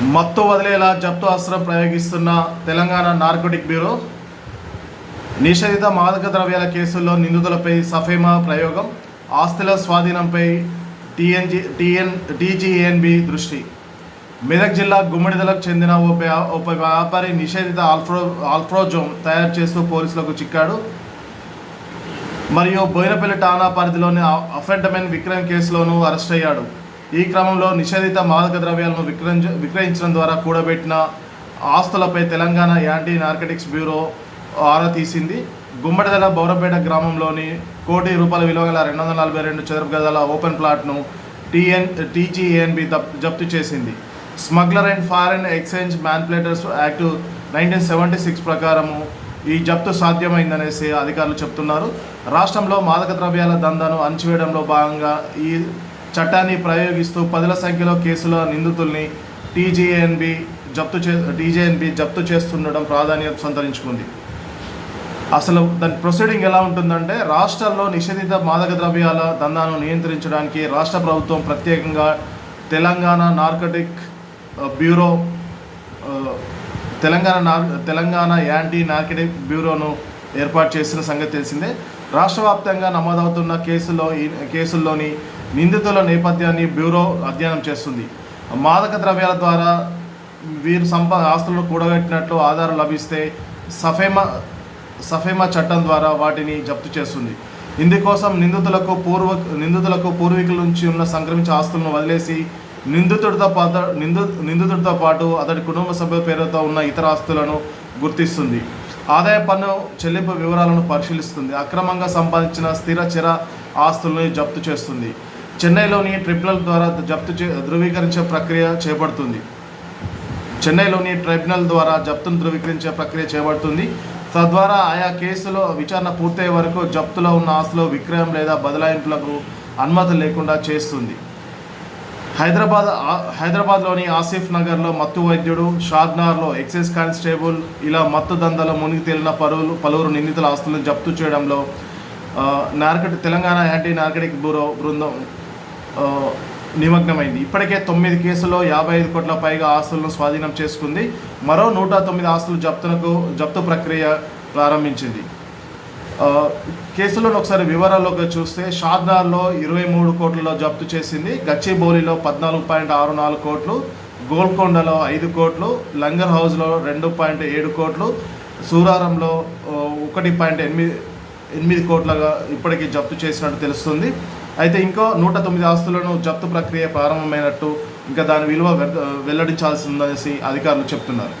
మత్తు వదిలేలా జప్తు అస్త్రం ప్రయోగిస్తున్న తెలంగాణ నార్కోటిక్ బ్యూరో నిషేధిత మాదక ద్రవ్యాల కేసుల్లో నిందితులపై సఫేమా ప్రయోగం ఆస్తుల స్వాధీనంపై టీఎన్జి టీఎన్ టీజీఎన్బి దృష్టి. మెదక్ జిల్లా గుమ్మడిదలకు చెందిన ఓ ఒక వ్యాపారి నిషేధిత ఆల్ఫ్రో ఆల్ఫ్రోజోమ్ తయారు చేస్తూ పోలీసులకు చిక్కాడు. మరియు బోయినపల్లి ఠాణా పరిధిలోని అఫెంటమెన్ విక్రయం కేసులోనూ అరెస్ట్ అయ్యాడు. ఈ క్రమంలో నిషేధిత మాదక ద్రవ్యాలను విక్రయించ విక్రయించడం ద్వారా కూడబెట్టిన ఆస్తులపై తెలంగాణ యాంటీ నార్కటిక్స్ బ్యూరో ఆరా తీసింది. గుమ్మడిదల బౌరపేట గ్రామంలోని కోటి రూపాయల విలువ గల రెండు వందల నలభై రెండు చదరపు గదాల ఓపెన్ ప్లాట్ను టీఎన్ టీజీఏఎన్బి జప్తు చేసింది. Smuggler and foreign exchange manipulators act nineteen seventy six ప్రకారము ఈ జప్తు సాధ్యమైందనేసి అధికారులు చెప్తున్నారు. రాష్ట్రంలో మాదక ద్రవ్యాల దందాను అణచివేయడంలో భాగంగా ఈ చట్టాన్ని ప్రయోగిస్తూ పదుల సంఖ్యలో కేసుల నిందితుల్ని టీజీఎన్బి జప్తు చే టీజేఎన్బి జప్తు చేస్తుండడం ప్రాధాన్యత సంతరించుకుంది. అసలు దాని ప్రొసీడింగ్ ఎలా ఉంటుందంటే రాష్ట్రాల్లో నిషేధిత మాదక ద్రవ్యాల దందాను నియంత్రించడానికి రాష్ట్ర ప్రభుత్వం ప్రత్యేకంగా తెలంగాణ నార్కటిక్ బ్యూరో తెలంగాణ నార్ తెలంగాణ యాంటీ నార్కటిక్ బ్యూరోను ఏర్పాటు చేసిన సంగతి తెలిసిందే. రాష్ట్ర వ్యాప్తంగా నమోదవుతున్న కేసులో ఈ కేసుల్లోని నిందితుల నేపథ్యాన్ని బ్యూరో అధ్యయనం చేస్తుంది. మాదక ద్రవ్యాల ద్వారా వీరు సంప ఆస్తులను కూడగట్టినట్లు ఆధారం లభిస్తే సఫేమా సఫేమా చట్టం ద్వారా వాటిని జప్తు చేస్తుంది. ఇందుకోసం నిందితులకు పూర్వ నిందితులకు పూర్వీకుల నుంచి ఉన్న సంక్రమించే ఆస్తులను వదిలేసి నిందితుడితో పాత నిందు నిందితుడితో పాటు అతడి కుటుంబ సభ్యుల పేరుతో ఉన్న ఇతర ఆస్తులను గుర్తిస్తుంది. ఆదాయ పన్ను చెల్లింపు వివరాలను పరిశీలిస్తుంది. అక్రమంగా సంపాదించిన స్థిర చిర ఆస్తులను జప్తు చేస్తుంది. చెన్నైలోని ట్రిబ్యునల్ ద్వారా జప్తు చే ధృవీకరించే ప్రక్రియ చేపడుతుంది. చెన్నైలోని ట్రైబ్యునల్ ద్వారా జప్తును ధృవీకరించే ప్రక్రియ చేపడుతుంది. తద్వారా ఆయా కేసులో విచారణ పూర్తయ్యే వరకు జప్తులో ఉన్న ఆస్తులో విక్రయం లేదా బదలాయింపులకు అనుమతి లేకుండా చేస్తుంది. హైదరాబాద్ హైదరాబాద్లోని ఆసిఫ్ నగర్లో మత్తు వైద్యుడు షాద్నార్లో ఎక్సైజ్ కానిస్టేబుల్ ఇలా మత్తు దందలో మునిగి తేలిన పలువురు పలువురు నిందితుల ఆస్తులను జప్తు చేయడంలో నార్కటి తెలంగాణ యాంటీ నార్కటిక్ బ్యూరో బృందం నిమగ్నమైంది. ఇప్పటికే తొమ్మిది కేసుల్లో యాభై ఐదు కోట్ల పైగా ఆస్తులను స్వాధీనం చేసుకుంది. మరో నూట తొమ్మిది ఆస్తులు జప్తునకు జప్తు ప్రక్రియ ప్రారంభించింది. కేసులను ఒకసారి వివరాల్లోకి చూస్తే షాద్నార్లో ఇరవై మూడు కోట్లలో జప్తు చేసింది. గచ్చిబౌలిలో పద్నాలుగు పాయింట్ ఆరు నాలుగు కోట్లు గోల్కొండలో ఐదు కోట్లు లంగర్ హౌస్లో రెండు పాయింట్ ఏడు కోట్లు సూరారంలో ఒకటి పాయింట్ ఎనిమిది ఎనిమిది కోట్లగా ఇప్పటికీ జప్తు చేసినట్టు తెలుస్తుంది. అయితే ఇంకో నూట తొమ్మిది ఆస్తులను జప్తు ప్రక్రియ ప్రారంభమైనట్టు ఇంకా దాని విలువ వెల్లడించాల్సి ఉందనేసి అధికారులు చెప్తున్నారు.